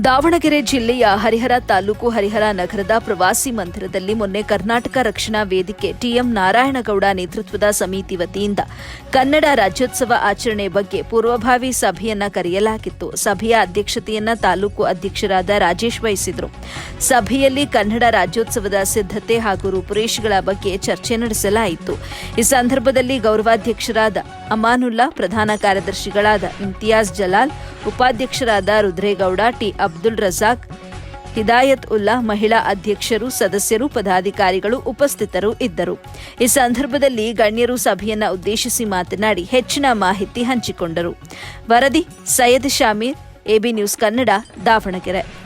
ದಾವಣಗೆರೆ ಜಿಲ್ಲೆಯ ಹರಿಹರ ತಾಲೂಕು ಹರಿಹರ ನಗರದ ಪ್ರವಾಸಿ ಮಂದಿರದಲ್ಲಿ ಮೊನ್ನೆ ಕರ್ನಾಟಕ ರಕ್ಷಣಾ ವೇದಿಕೆ ಟಿಎಂ ನಾರಾಯಣಗೌಡ ನೇತೃತ್ವದ ಸಮಿತಿ ವತಿಯಿಂದ ಕನ್ನಡ ರಾಜ್ಯೋತ್ಸವ ಆಚರಣೆ ಬಗ್ಗೆ ಪೂರ್ವಭಾವಿ ಸಭೆಯನ್ನ ಕರೆಯಲಾಗಿತ್ತು. ಸಭೆಯ ಅಧ್ಯಕ್ಷತೆಯನ್ನ ತಾಲೂಕು ಅಧ್ಯಕ್ಷರಾದ ರಾಜೇಶ್ ವಹಿಸಿದರು. ಸಭೆಯಲ್ಲಿ ಕನ್ನಡ ರಾಜ್ಯೋತ್ಸವದ ಸಿದ್ಧತೆ ಹಾಗೂ ರೂಪುರೇಷೆಗಳ ಬಗ್ಗೆ ಚರ್ಚೆ ನಡೆಸಲಾಯಿತು. ಈ ಸಂದರ್ಭದಲ್ಲಿ ಗೌರವಾಧ್ಯಕ್ಷರಾದ ಅಮಾನುಲ್ಲಾ ಪ್ರಧಾನ ಕಾರ್ಯದರ್ಶಿಗಳಾದ ಇಮ್ತಿಯಾಜ್ ಜಲಾಲ್, ಉಪಾಧ್ಯಕ್ಷರಾದ ರುದ್ರೇಗೌಡ, ಟಿ ಅಬ್ದುಲ್ ರಜಾಕ್, ಹಿದಾಯತ್ ಉಲ್ಲಾ ಮಹಿಳಾ ಅಧ್ಯಕ್ಷರು, ಸದಸ್ಯರು, ಪದಾಧಿಕಾರಿಗಳು ಉಪಸ್ಥಿತರು ಇದ್ದರು. ಈ ಸಂದರ್ಭದಲ್ಲಿ ಗಣ್ಯರು ಸಭೆಯನ್ನು ಉದ್ದೇಶಿಸಿ ಮಾತನಾಡಿ ಹೆಚ್ಚಿನ ಮಾಹಿತಿ ಹಂಚಿಕೊಂಡರು. ವರದಿ ಸೈಯದ್ ಶಾಮೀರ್, ಎಬಿ ನ್ಯೂಸ್ ಕನ್ನಡ, ದಾವಣಗೆರೆ.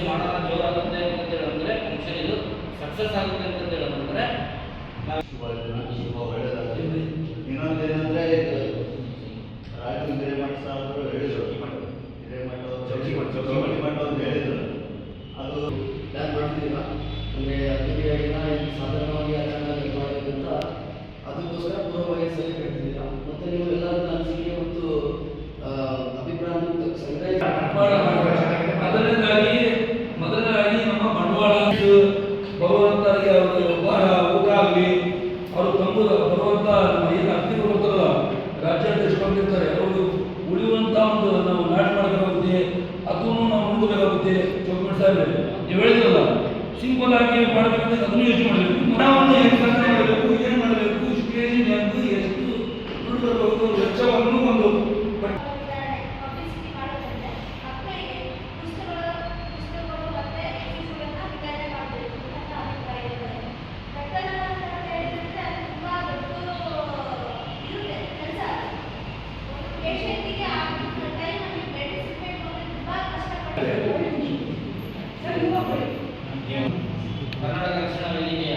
ಕರೆಸಿ ಮಾಡೋಣ ಜೋರಾಗುತ್ತೆ ಅಂತ ಹೇಳಿದ್ರೆ ಫಂಕ್ಷನ್ ಇದು ಸಕ್ಸಸ್ ಆಗುತ್ತೆ ಅಂತ ಹೇಳಿದ್ರೆ ಇನ್ನೊಂದೇನಂದ್ರೆ ರಾಜು ಹಿರೇಮಠ ಸಾಹೇಬರು ಹೇಳಿದರು. ಹಿರೇಮಠ ಚೌಕಿಮಠ ಚೌಕಿಮಠ ಅಂತ ಹೇಳಿದರು. ಅದು ಪ್ಲ್ಯಾನ್ ಮಾಡ್ತಿದ್ದೀರ? ಅಂದರೆ ಭಗವಂತರಿಗೆ ಅವರು ಉಪಹಾರ, ಊಟ ಆಗಲಿ, ಅವರು ತಂಬು ಬರುವಂತ ನಮ್ಮ ಏನು ಅಗ್ನಿ ಬರ್ತಾರಲ್ಲ ರಾಜ್ಯಾಧ್ಯಕ್ಷ ಬಂದಿರ್ತಾರೆ ಅವರು ಉಳಿಯುವಂತ ಒಂದು ನಾವು ನಾಟ್ ಮಾಡಬೇಕಾಗುತ್ತೆ, ಅದನ್ನು ನಾವು ಮುಂದಬೇಕಾಗುತ್ತೆ ಚೌಕಮಠ ಸಾಹೇಬ್ರೆ. ನೀವು ಹೇಳಿದ್ರಲ್ಲ ಸಿಂಪಲ್ ಆಗಿ ಮಾಡಬೇಕಂದ್ರೆ ಅದನ್ನು ಯೋಚನೆ ಮಾಡಬೇಕು. ಮನವನ್ನು ಹೆಂಗೆ ಮಾಡಬೇಕು, ಏನು ಮಾಡಬೇಕು ಎಂದು ಎಷ್ಟು ದುಡ್ಡು ಬರಬೇಕು ಕರ್ನಾಟಕ ರಕ್ಷಣಾ ವೇದಿಕೆಯ